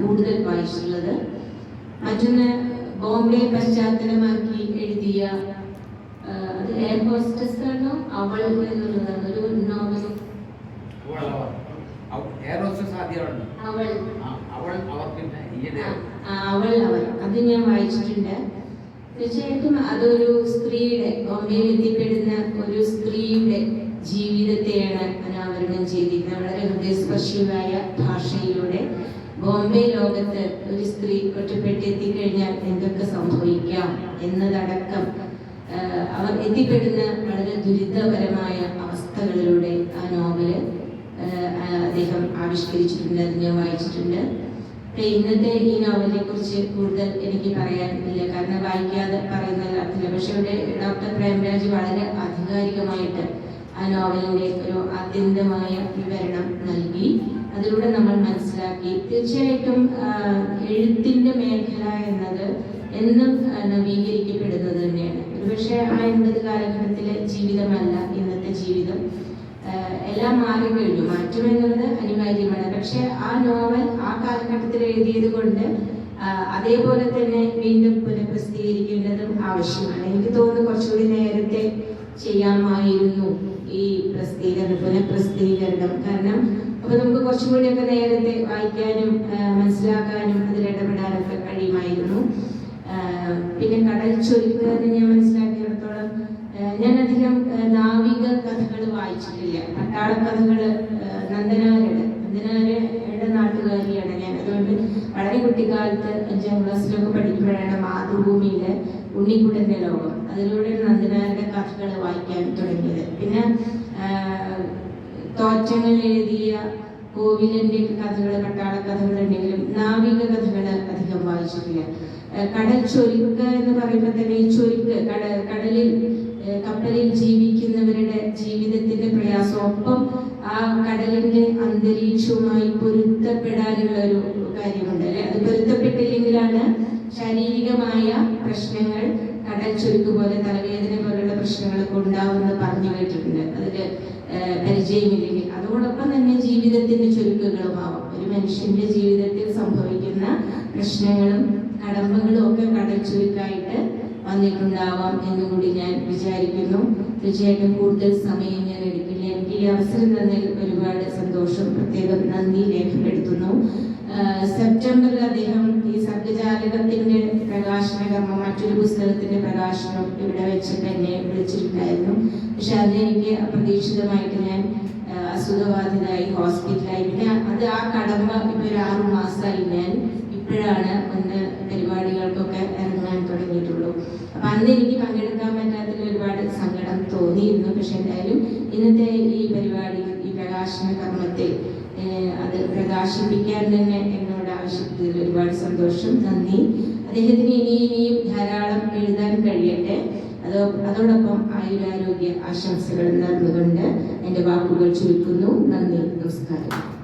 കൂടുതൽ വായിച്ചിട്ടുള്ളത്. മറ്റൊന്ന് ബോംബെ പശ്ചാത്തലമാക്കി എഴുതിയ അത് എയർ ഹോസ്റ്റസ് ആണോ? അവൾ എന്നുള്ളതാണ്. ഒരു നോവൽ അവൾ അവൾ അവൾ. അത് ഞാൻ വായിച്ചിട്ടുണ്ട്. തീർച്ചയായിട്ടും അതൊരു സ്ത്രീയുടെ ബോംബെയിൽ എത്തിപ്പെടുന്ന ഒരു സ്ത്രീയുടെ ജീവിതത്തെയാണ് അനാവരണം ചെയ്തിരിക്കുന്നത്. വളരെ ഹൃദയസ്പർശിയായ ഭാഷയിലൂടെ. ബോംബെ ലോകത്ത് ഒരു സ്ത്രീ ഒറ്റപ്പെട്ട് എന്തൊക്കെ സംഭവിക്കാം എന്നതടക്കം അവർ എത്തിപ്പെടുന്ന വളരെ ദുരിതപരമായ അവസ്ഥകളിലൂടെ ആ നോവൽ അദ്ദേഹം ആവിഷ്കരിച്ചിട്ടുണ്ട് അത് ഞാൻ വായിച്ചിട്ടുണ്ട്. ഇന്നത്തെ ഈ നോവലിനെ കുറിച്ച് കൂടുതൽ എനിക്ക് പറയാനില്ല കാരണം വായിക്കാതെ പറയുന്ന അർത്ഥമില്ല പക്ഷെ ഇവിടെ ഡോക്ടർ പ്രേംരാജ് വളരെ ആധികാരികമായിട്ട് ആ നോവലിന്റെ ഒരു ആത്യന്തമായ വിവരണം നൽകി. അതിലൂടെ നമ്മൾ മനസ്സിലാക്കി. തീർച്ചയായിട്ടും എഴുത്തിന്റെ മേഖല എന്നത് എന്നും നവീകരിക്കപ്പെടുന്നത് തന്നെയാണ്. ഒരുപക്ഷെ ആ എൺപത് കാലഘട്ടത്തിലെ ജീവിതമല്ല ഇന്നത്തെ ജീവിതം. എല്ലാം എല്ലാം മാറിക്കഴിഞ്ഞു മാറ്റം എന്നുള്ളത് അനിവാര്യമാണ്. പക്ഷെ ആ നോവൽ ആ കാലഘട്ടത്തിൽ എഴുതിയത് കൊണ്ട് അതേപോലെ തന്നെ വീണ്ടും പുനഃപ്രസിദ്ധീകരിക്കേണ്ടതും ആവശ്യമാണ്. എനിക്ക് തോന്നുന്നു കുറച്ചുകൂടി നേരത്തെ ചെയ്യാമായിരുന്നു. ഈ പ്രസിദ്ധീകരണം പുനഃപ്രസിദ്ധീകരണം. കാരണം അപ്പൊ നമുക്ക് കുറച്ചും കൂടിയൊക്കെ നേരത്തെ വായിക്കാനും മനസ്സിലാക്കാനും അതിൽ ഇടപെടാനൊക്കെ കഴിയുമായിരുന്നു. പിന്നെ കടൽ ചൊരുക്ക് എന്ന് ഞാൻ മനസ്സിലാക്കിയിടത്തോളം ഞാൻ അധികം നാവിക കഥകൾ വായിച്ചിട്ടില്ല. പട്ടാള കഥകൾ നന്ദനാരുടെ നന്ദനാരുടെ നാട്ടുകാരിയാണ് ഞാൻ. അതുകൊണ്ട് വളരെ കുട്ടിക്കാലത്ത് അഞ്ചാം ക്ലാസ്സിലൊക്കെ പഠിക്കുമ്പോഴാണ് മാതൃഭൂമിയിലെ ഉണ്ണിക്കുടന്റെ ലോകം. അതിലൂടെ വായിക്കാൻ തുടങ്ങിയത്. പിന്നെ തോറ്റങ്ങൾ എഴുതിയ കോവിലന്റെ കഥകൾ പട്ടാള കഥകൾ ഉണ്ടെങ്കിലും നാവിക കഥകൾ അധികം വായിച്ചിട്ടില്ല. കടൽ ചൊരുക്ക് എന്ന് പറയുമ്പോൾ തന്നെ ഈ ചൊരുക്ക് കട കടലിൽ കപ്പലിൽ ജീവിക്കുന്നവരുടെ ജീവിതത്തിന്റെ പ്രയാസം. ഒപ്പം ആ കടലിന്റെ അന്തരീക്ഷവുമായി പൊരുത്തപ്പെടാനുള്ള ഒരു കാര്യമുണ്ട് അല്ലെ? അത് പൊരുത്തപ്പെട്ടില്ലെങ്കിലാണ് ശാരീരികമായ പ്രശ്നങ്ങൾ കടൽ ചുരുക്ക് പോലെ തലവേദന പോലുള്ള പ്രശ്നങ്ങളൊക്കെ ഉണ്ടാവുമെന്ന് പറഞ്ഞു കേട്ടിട്ടുണ്ട്. അതിൽ പരിചയമില്ലെങ്കിൽ. അതോടൊപ്പം തന്നെ ജീവിതത്തിന്റെ ചുരുക്കുകളും ആവാം. ഒരു മനുഷ്യന്റെ ജീവിതത്തിൽ സംഭവിക്കുന്ന പ്രശ്നങ്ങളും കടമ്പകളും ഒക്കെ കടൽ ചുരുക്കായിട്ട് വന്നിട്ടുണ്ടാവാം എന്ന് കൂടി ഞാൻ വിചാരിക്കുന്നു. തീർച്ചയായിട്ടും കൂടുതൽ സമയം ഞാൻ എടുക്കില്ല. എനിക്ക് ഈ അവസരം തന്നതിൽ ഒരുപാട് സന്തോഷം പ്രത്യേകം നന്ദി രേഖപ്പെടുത്തുന്നു സെപ്റ്റംബറിൽ അദ്ദേഹം ഈ സർഗജാലകത്തിന്റെ പ്രകാശന കർമ്മം മറ്റൊരു പുസ്തകത്തിന്റെ പ്രകാശനം ഇവിടെ വെച്ചിട്ട് എന്നെ വിളിച്ചിട്ടുണ്ടായിരുന്നു. പക്ഷെ അതിനെനിക്ക് അപ്രതീക്ഷിതമായിട്ട് ഞാൻ അസുഖബാധിതായി ഹോസ്പിറ്റലായി. പിന്നെ അത് ആ കടമ ഇപ്പൊ ഒരു ആറു മാസമായി ഞാൻ ഇപ്പോഴാണ് ഒന്ന് പരിപാടികൾക്കൊക്കെ ഇറങ്ങാൻ തുടങ്ങിയിട്ടുള്ളൂ. അപ്പൊ അന്ന് എനിക്ക് പങ്കെടുക്കാൻ പറ്റാത്തതിൽ ഒരുപാട് സങ്കടം തോന്നിയിരുന്നു. പക്ഷെ എന്തായാലും ഇന്നത്തെ ഈ പരിപാടി ഈ പ്രകാശന കർമ്മത്തിൽ ഏഹ് അത് പ്രകാശിപ്പിക്കാൻ തന്നെ എന്നോട് ആവശ്യപ്പെട്ടതിൽ ഒരുപാട് സന്തോഷം നന്ദി. അദ്ദേഹത്തിന് ഇനി ഇനിയും ധാരാളം എഴുതാൻ കഴിയട്ടെ. അതോ അതോടൊപ്പം ആയുരാരോഗ്യ ആശംസകൾ നേർന്നുകൊണ്ട് എന്റെ വാക്കുകൾ ചുരുക്കുന്നു. നന്ദി നമസ്കാരം.